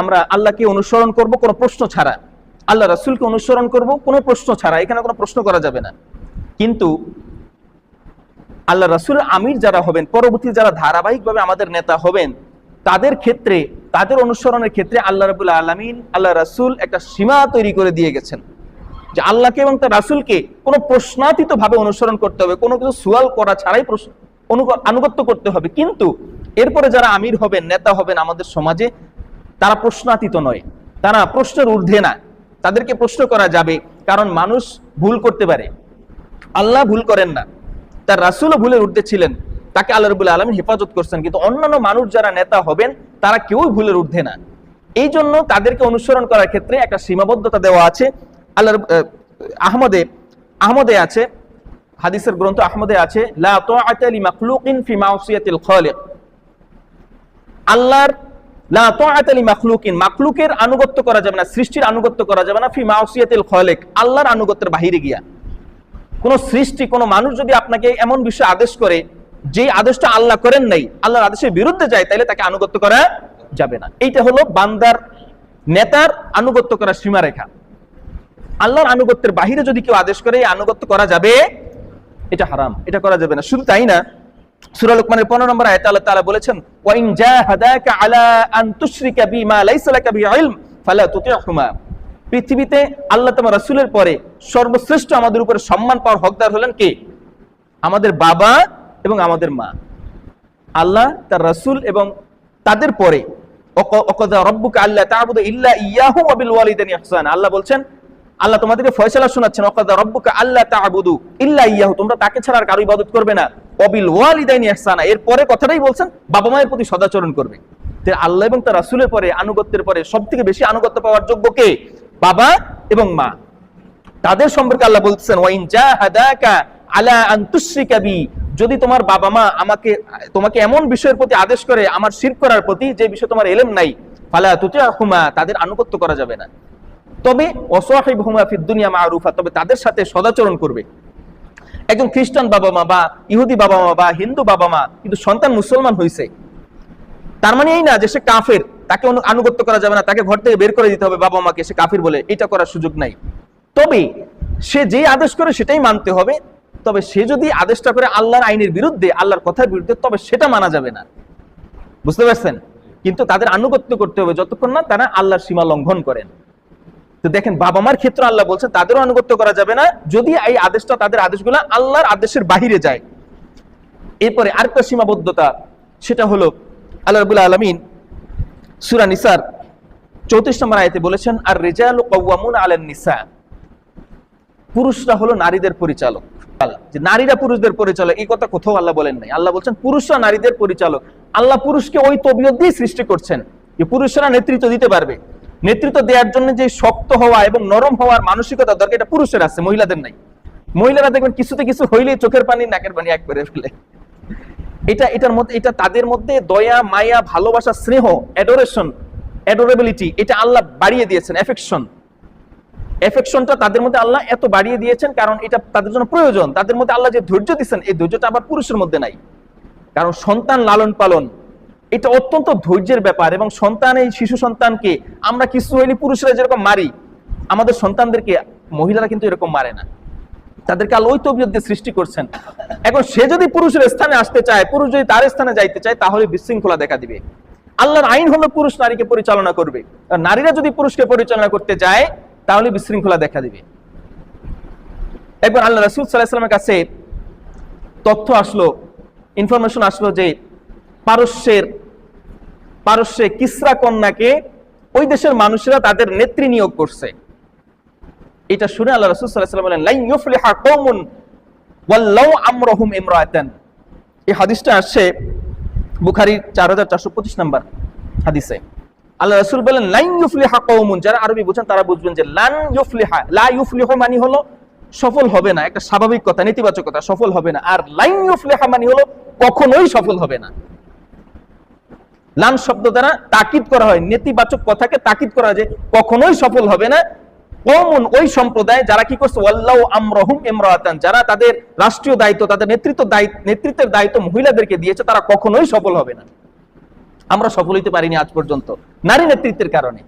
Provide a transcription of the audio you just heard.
আমরা আল্লাহকে অনুসরণ করব, কোনো প্রশ্ন ছাড়া। আল্লাহ রাসুলকে অনুসরণ করব, কোনো প্রশ্ন ছাড়া। এখানে কোনো প্রশ্ন করা যাবে না। কিন্তু আল্লাহ রাসুল আমির যারা হবেন, পরবর্তী যারা ধারাবাহিকভাবে আমাদের নেতা হবেন, তাদের ক্ষেত্রে, তাদের অনুসরণের ক্ষেত্রে আল্লাহ রাবুল আলমিন, আল্লাহ রাসুল একটা সীমা তৈরি করে দিয়ে গেছেন। যে আল্লাহকে এবং তার রাসুলকে কোনো প্রশ্নাতীত ভাবে অনুসরণ করতে হবে, কোনো কিছু সুয়াল করা ছাড়াই আনুগত্য করতে হবে। কিন্তু এরপরে যারা আমির হবেন, নেতা হবেন আমাদের সমাজে তারা প্রশ্নাতীত নয়। তারা প্রশ্নের ঊর্ধ্বে না। তাদেরকে প্রশ্ন করা যাবে, কারণ মানুষ ভুল করতে পারে। আল্লাহ ভুল করেন না। তার রাসুলও ভুলের ঊর্ধ্বে ছিলেন। তাকে আল্লাহ রবুল আলম হেফাজত করছেন। কিন্তু অন্যান্য মানুষ যারা নেতা হবেন, তারা কেউই ভুলের ঊর্ধ্বে না। এই জন্য তাদেরকে অনুসরণ করার ক্ষেত্রে একটা সীমাবদ্ধতা দেওয়া আছে। আল্লাহ আহমদে আহমদে আছে, হাদিসের গ্রন্থ আহমদে আছে, লা আল্লাহর লা তাআতা লি মাখলুকিন মাখলুকের আনুগত্য করা যাবে না, সৃষ্টির আনুগত্য করা যাবে না, ফি মাউসিয়াতিল খালিক, আল্লাহর আনুগত্যের বাহিরে গিয়া। কোন সৃষ্টি, কোন মানুষ যদি আপনাকে এমন বিষয়ে আদেশ করে যে আদেশটা আল্লাহ করেন নাই, আল্লাহর আদেশের বিরুদ্ধে যায় তাহলে তাকে আনুগত্য করা যাবে না। এইটা হলো বান্দার নেতার আনুগত্য করার সীমারেখা। আল্লাহর আনুগত্যের বাহিরে যদি কেউ আদেশ করে আনুগত্য করা যাবে, এটা হারাম, এটা করা যাবে না। শুধু তাই না সূরা লোকমানের 15 নম্বর আল্লাহ বলেছেন ওয়া ইন জাহাদাকা আলা ফালা পৃথিবীতে আল্লাহ তোমার পরে সর্বশ্রেষ্ঠ আমাদের উপরে সম্মান পাওয়ার হকদার হলেন কে? আমাদের বাবা এবং আমাদের মা। আল্লাহ তার রাসূল এবং তাদের পরে অক- অকদা রব্বুকা আল্লাহ তা'বুদু ইল্লা ইয়াহু ওয়া বিল ইহসানা। আল্লাহ বলছেন, আল্লাহ তোমাদেরকে ফয়সালা শোনাচ্ছেন অকদা রব্বুকা আল্লাহ তা'বুদু ইল্লা ইয়াহু। তোমরা তাকে ছাড়া আর কারও ইবাদত করবে না। অবিল ওয়ালিদাইনি ইহসানা। এর পরে কথাটাই বলছেন, বাবা মায়ের প্রতি সদাচরণ করবে। আল্লাহ এবং তার রাসূলের পরে, আনুগত্যের পরে সবথেকে বেশি আনুগত্য পাওয়ার যোগ্য কে? বাবা এবং মা। তাদের সম্পর্কে আল্লাহ বলতেছেন ওয়াইন জাহাদাকা আলা আন তুশরিকা বি। যদি তোমার বাবা মা আমাকে, তোমাকে এমন বিষয়ের প্রতি আদেশ করে, আমার শিরক করার প্রতি যে বিষয় তোমার এলেম নাই, ফালা তুতিআহুমা, তাদের আনুগত্য করা যাবে না। তবে ওয়াসাহিবহুমা ফিদ দুনিয়া মারুফা, তবে তাদের সাথে সদাচরণ করবে। একজন খ্রিস্টান বাবা মা বা ইহুদি বাবা মা বা হিন্দু বাবা মা কিন্তু সন্তান মুসলমান হয়েছে তার মানে এই না যে সে কাফের, তাকে আনুগত্য করা যাবে না, তাকে ঘর থেকে বের করে দিতে হবে বাবা মাকে, সে কাফির বলে। এটা করার সুযোগ নাই। তবে সে যে আদেশ করে সেটাই মানতে হবে, তবে সে যদি আদেশটা করে আল্লাহর আইনের বিরুদ্ধে, আল্লাহর কথার বিরুদ্ধে, তবে সেটা মানা যাবে না। বুঝতে পারছেন? কিন্তু তাদের আনুগত্য করতে হবে যতক্ষণ না তারা আল্লাহর সীমা লঙ্ঘন করেন। তো দেখেন, বাবা মার ক্ষেত্রে আল্লাহ বলছে তাদেরও আনুগত্য করা যাবে না। যদি এই আদেশটা, তাদের আদেশগুলো আল্লাহর আদেশের বাহিরে যায়। এরপরে আরেকটা সীমাবদ্ধতা, সেটা হলো আল্লাহ রাবুল আলমিন সুরা নিসার চৌত্রিশ নম্বর আয়তে বলেছেন আর রেজাল কওয়ামুন আলান নিসা। পুরুষরা হলো নারীদের পরিচালক। যে নারীরা পুরুষদের পরিচালক, এই কথা কোথাও আল্লাহ বলেন নাই। আল্লাহ বলছেন, পুরুষরা নারীদের পরিচালক। আল্লাহ পুরুষকে ওই তবিয়ত দিয়ে সৃষ্টি করছেন যে পুরুষরা নেতৃত্ব দিতে পারবে। নেতৃত্ব দেওয়ার জন্য যে শক্ত হওয়া এবং নরম হওয়ার মানসিকতা দরকার, এটা পুরুষের আছে, মহিলাদের নাই। মহিলারা দেখবেন কিছুতে কিছু হইলেই চোখের পানি, নাকের পানি এক করে ফেলে। এটা, এটার মধ্যে, এটা তাদের মধ্যে দয়া, মায়া, ভালোবাসা, স্নেহ অ্যাডোরেশন অ্যাডোরেবিলিটি এটা আল্লাহ বাড়িয়ে দিয়েছেন এফেকশন এফেকশনটা তাদের মধ্যে আল্লাহ এত বাড়িয়ে দিয়েছেন কারণ এটা তাদের জন্য প্রয়োজন। তাদের মধ্যে আল্লাহ যে ধৈর্য দিচ্ছেন এই ধৈর্যটা আবার পুরুষের মধ্যে নাই। কারণ সন্তান লালন পালন এটা অত্যন্ত ধৈর্যের ব্যাপার এবং সন্তান, এই শিশু সন্তানকে আমরা কিছু হইলে পুরুষরা যেরকম মারি, আমাদের সন্তানদেরকে মহিলারা কিন্তু এরকম মারে না। তাদেরকে আল্লাহ তবিয়ত দিয়ে সৃষ্টি করছেন। এখন সে যদি পুরুষের স্থানে আসতে চায়, পুরুষ যদি তার স্থানে যাইতে চায়, তাহলে বিশৃঙ্খলা দেখা দিবে। আল্লাহর আইন হলো পুরুষ নারীকে পরিচালনা করবে। নারীরা যদি পুরুষকে পরিচালনা করতে যায়, তাহলে বিশৃঙ্খলা দেখা দিবে। একবার আল্লাহ রাসুল সাল্লাহামের কাছে তথ্য আসলো, ইনফরমেশন আসলো যে পারস্যের পারস্যে কিসরা কন্যাকে ওই দেশের মানুষেরা তাদের নেত্রী নিয়োগ করছে। এটা শুনে আল্লাহ রাসূল এই হাদিসটা আসছে বুখারীর 4425 নম্বর হাদিসে। আল্লাহ রসুল বলেন, লাইন ইউফলিহা কওমুন। যারা আরবি বুঝেন তারা বুঝবেন যে, লান ইউফলিহা, লা ইউফলিহু মানে হলো সফল হবে না। একটা স্বাভাবিক কথা, নেতিবাচক কথা, সফল হবে না। আর লাইন ইউফলিহা মানে হলো কখনোই সফল হবে না। লান শব্দ দ্বারা তাকিদ করা হয়, নেতিবাচক কথাকে তাকিদ করা যে কখনোই সফল হবে না। কমন ওই সম্প্রদায় যারা কি করছে আমরহুম ইমরাতান, যারা তাদের রাষ্ট্রীয় দায়িত্ব, তাদের নেতৃত্ব দায়িত্ব, নেতৃত্বের দায়িত্ব মহিলাদেরকে দিয়েছে, তারা কখনোই সফল হবে না। আমরা সফল হইতে পারিনি আজ পর্যন্ত। নারী নেতৃত্বের কারণে।